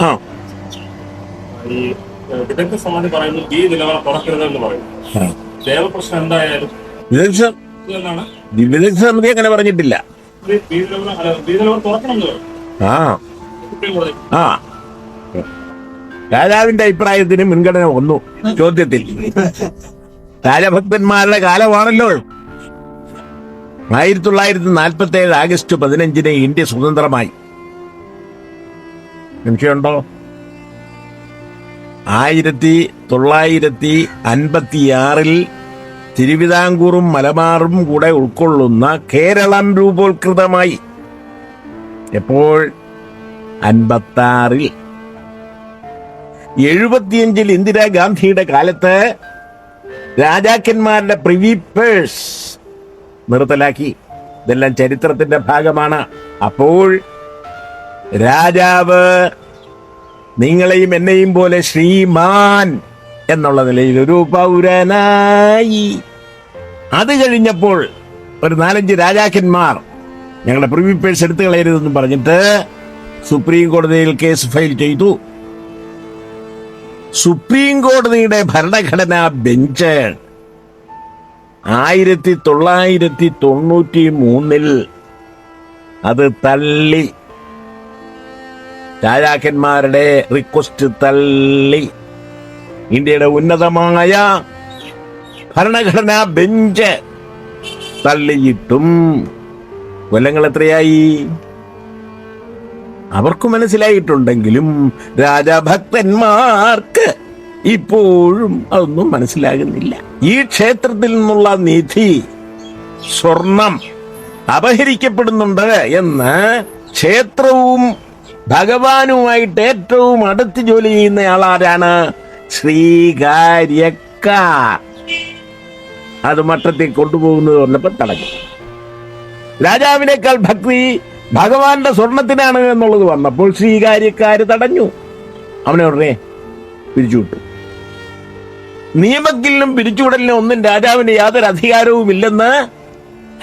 ആ. ഈ ഏഹ്, വിദഗ്ധ സമിതി പറയുന്നു ഈ നിലവാരം തുറക്കരുതെന്ന് പറയുന്നു ആ. ദേവപ്രശ്നം എന്തായാലും വിദഗ്ധ ഇത് തന്നെയാണ് വിദഗ്ധ സമിതി അങ്ങനെ പറഞ്ഞിട്ടില്ല. ആ. രാജാവിന്റെ അഭിപ്രായത്തിന് മുൻഗണന വന്നു. ചോദ്യത്തിൽ. രാജഭക്തന്മാരുടെ കാലമാണല്ലോ. ആയിരത്തി തൊള്ളായിരത്തി നാൽപ്പത്തി ഏഴ് ആഗസ്റ്റ് പതിനഞ്ചിന് ഇന്ത്യ സ്വതന്ത്രമായി. സംശയമുണ്ടോ ആയിരത്തി തൊള്ളായിരത്തി അൻപത്തിയാറിൽ തിരുവിതാംകൂറും മലബാറും കൂടെ ഉൾക്കൊള്ളുന്ന കേരളം രൂപോത്കൃതമായി. എപ്പോൾ? അൻപത്താറിൽ. എഴുപത്തിയഞ്ചിൽ ഇന്ദിരാഗാന്ധിയുടെ കാലത്ത് രാജാക്കന്മാരുടെ പ്രിവീപ്പേഴ്സ് പേഴ്സ് നിർത്തലാക്കി. ഇതെല്ലാം ചരിത്രത്തിന്റെ ഭാഗമാണ്. അപ്പോൾ രാജാവ് നിങ്ങളെയും എന്നെയും പോലെ ശ്രീമാൻ എന്നുള്ള നിലയിൽ ഒരു പൗരനായി. അത് കഴിഞ്ഞപ്പോൾ ഒരു നാലഞ്ച് രാജാക്കന്മാർ ഞങ്ങളുടെ പ്രിവിപ്പേഴ്സ് എടുത്തു കളയരുതെന്ന് പറഞ്ഞിട്ട് സുപ്രീം കോടതിയിൽ കേസ് ഫയൽ ചെയ്തു. സുപ്രീം കോടതിയുടെ ഭരണഘടനാ ബെഞ്ച് ആയിരത്തി തൊള്ളായിരത്തി തൊണ്ണൂറ്റി മൂന്നിൽ അത് തള്ളി. രാജാക്കന്മാരുടെ റിക്വസ്റ്റ് തള്ളി. ഇന്ത്യയുടെ ഉന്നതമായ ഭരണഘടനാ ബെഞ്ച് തള്ളിയിട്ടും. കൊല്ലങ്ങൾ എത്രയായി? അവർക്ക് മനസ്സിലായിട്ടുണ്ടെങ്കിലും രാജഭക്തന്മാർക്ക് ഇപ്പോഴും അതൊന്നും മനസ്സിലാകുന്നില്ല. ഈ ക്ഷേത്രത്തിൽ നിന്നുള്ള നിധി സ്വർണം അപഹരിക്കപ്പെടുന്നുണ്ട് എന്ന് ക്ഷേത്രവും ഭഗവാനുമായിട്ട് ഏറ്റവും അടുത്ത് ജോലി ചെയ്യുന്ന ആളാരാണ് ശ്രീകാര്യക്കാർ. അത് മട്ടത്തിൽ കൊണ്ടുപോകുന്നത് വന്നപ്പോൾ തടഞ്ഞു. രാജാവിനേക്കാൾ ഭക്തി ഭഗവാന്റെ സ്വർണത്തിനാണ് എന്നുള്ളത് വന്നപ്പോൾ ശ്രീകാര്യക്കാര് തടഞ്ഞു. അവനെ ഉടനെ പിരിച്ചുവിട്ടു. നിയമക്കിലും പിരിച്ചുവിടലിനും ഒന്നും രാജാവിന് യാതൊരു അധികാരവും ഇല്ലെന്ന്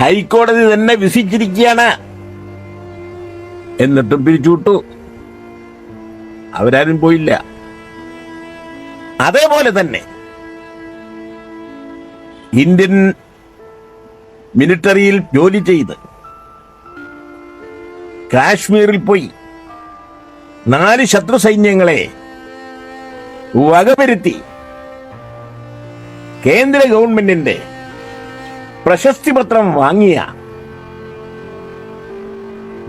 ഹൈക്കോടതി തന്നെ വിധിച്ചിരിക്കുകയാണ്. എന്നിട്ടും പിരിച്ചുവിട്ടു. അവരാരും പോയില്ല. അതേപോലെ തന്നെ ഇന്ത്യൻ മിലിറ്ററിയിൽ ജോലി ചെയ്ത് കാശ്മീരിൽ പോയി നാല് ശത്രു സൈന്യങ്ങളെ വകവരുത്തി കേന്ദ്ര ഗവൺമെന്റിന്റെ പ്രശസ്തി പത്രം വാങ്ങിയ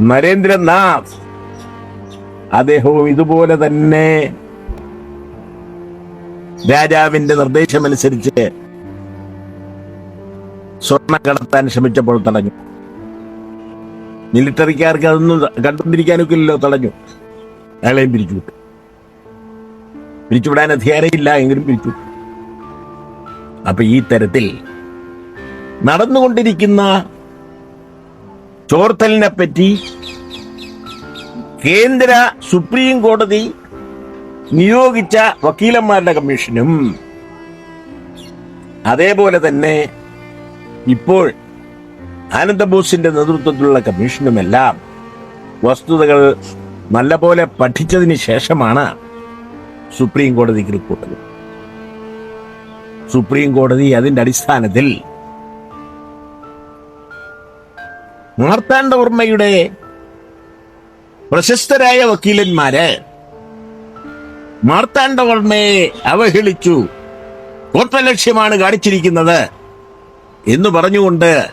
നരേന്ദ്രനാഥ്. അദ്ദേഹവും ഇതുപോലെ തന്നെ രാജാവിന്റെ നിർദ്ദേശമനുസരിച്ച് സ്വർണം കടത്താൻ ശ്രമിച്ചപ്പോൾ തടഞ്ഞു. മിലിറ്ററിക്കാർക്ക് അതൊന്നും കണ്ടുകൊണ്ടിരിക്കാനൊക്കില്ലല്ലോ തടഞ്ഞു. അയാളെയും പിരിച്ചുവിട്ടു. പിരിച്ചുവിടാൻ അധികാരമില്ല എങ്കിലും പിരിച്ചു അപ്പൊ ഈ തരത്തിൽ നടന്നുകൊണ്ടിരിക്കുന്ന ചോർത്തലിനെ പറ്റി കേന്ദ്ര സുപ്രീം കോടതി നിയോഗിച്ച വക്കീലന്മാരുടെ കമ്മീഷനും അതേപോലെ തന്നെ ഇപ്പോൾ ആനന്ദബോസിന്റെ നേതൃത്വത്തിലുള്ള കമ്മീഷനുമെല്ലാം വസ്തുതകൾ നല്ലപോലെ പഠിച്ചതിന് ശേഷമാണ് സുപ്രീം കോടതിക്ക് റിപ്പോർട്ട്. സുപ്രീം കോടതി അതിന്റെ അടിസ്ഥാനത്തിൽ മാർത്താണ്ഡവർമ്മയുടെ പ്രശസ്തരായ വക്കീലന്മാര് മാർത്താണ്ഡവർമ്മയെ അവഹേളിച്ചു. കോട്ടലക്ഷ്യമാണ് കാണിച്ചിരിക്കുന്നത് എന്ന് പറഞ്ഞുകൊണ്ട്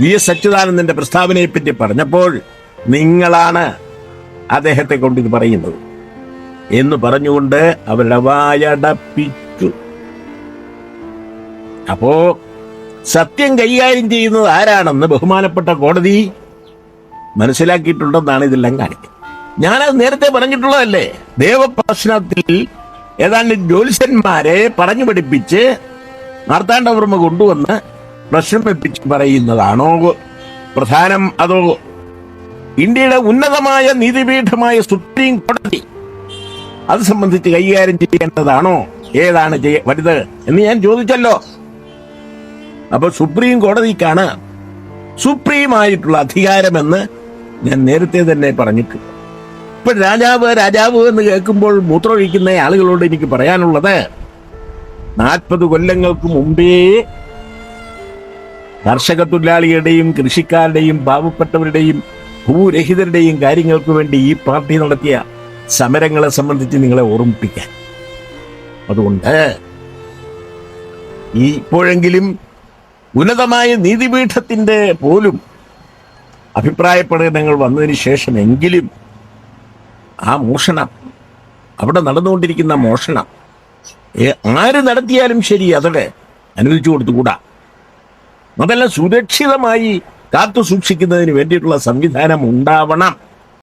വി എസ് അച്യുതാനന്ദന്റെ പ്രസ്താവനയെ പറ്റി പറഞ്ഞപ്പോൾ നിങ്ങളാണ് അദ്ദേഹത്തെ കൊണ്ട് ഇത് പറയുന്നത് എന്ന് പറഞ്ഞുകൊണ്ട് അവരുടെ വായടപ്പിച്ചു. അപ്പോ സത്യം കൈകാര്യം ചെയ്യുന്നത് ആരാണെന്ന് ബഹുമാനപ്പെട്ട കോടതി മനസ്സിലാക്കിയിട്ടുണ്ടെന്നാണ് ഇതെല്ലാം കാണിക്കുന്നത്. ഞാനത് നേരത്തെ പറഞ്ഞിട്ടുള്ളതല്ലേ? ദേവപ്രശ്നത്തിൽ ഏതാണ്ട് ജ്യോത്സ്യന്മാരെ പറഞ്ഞു പഠിപ്പിച്ച് മാർത്താണ്ഡവർമ്മ കൊണ്ടുവന്ന് പ്രശ്നം വെപ്പിച്ച് പറയുന്നതാണോ? പ്രധാനം അതോ ഇന്ത്യയുടെ ഉന്നതമായ നീതിപീഠമായ സുപ്രീം കോടതി അത് സംബന്ധിച്ച് കൈകാര്യം ചെയ്യേണ്ടതാണോ? ഏതാണ് വലുത് എന്ന് ഞാൻ ചോദിച്ചല്ലോ. അപ്പൊ സുപ്രീം കോടതിക്കാണ് സുപ്രീമായിട്ടുള്ള അധികാരമെന്ന് ഞാൻ നേരത്തെ തന്നെ പറഞ്ഞിട്ടുണ്ട്. ഇപ്പൊ രാജാവ് രാജാവ് എന്ന് കേൾക്കുമ്പോൾ മൂത്രമൊഴിക്കുന്ന ആളുകളോട് എനിക്ക് പറയാനുള്ളത് നാൽപ്പത് കൊല്ലങ്ങൾക്ക് മുമ്പേ കർഷക തൊഴിലാളികളുടെയും കൃഷിക്കാരുടെയും പാവപ്പെട്ടവരുടെയും ഭൂരഹിതരുടെയും കാര്യങ്ങൾക്ക് വേണ്ടി ഈ പാർട്ടി നടത്തിയ സമരങ്ങളെ സംബന്ധിച്ച് നിങ്ങളെ ഓർമ്മിപ്പിക്കാൻ. അതുകൊണ്ട് ഈ ഇപ്പോഴെങ്കിലും ഉന്നതമായ നീതിപീഠത്തിന്റെ പോലും അഭിപ്രായ പ്രകടനങ്ങൾ വന്നതിന് ശേഷമെങ്കിലും ആ മോഷണം അവിടെ നടന്നുകൊണ്ടിരിക്കുന്ന മോഷണം ആര് നടത്തിയാലും ശരി അതൊക്കെ അനുവദിച്ചു കൊടുത്തുകൂടാ. അതെല്ലാം സുരക്ഷിതമായി കാത്തു സൂക്ഷിക്കുന്നതിന് വേണ്ടിയിട്ടുള്ള സംവിധാനം ഉണ്ടാവണം.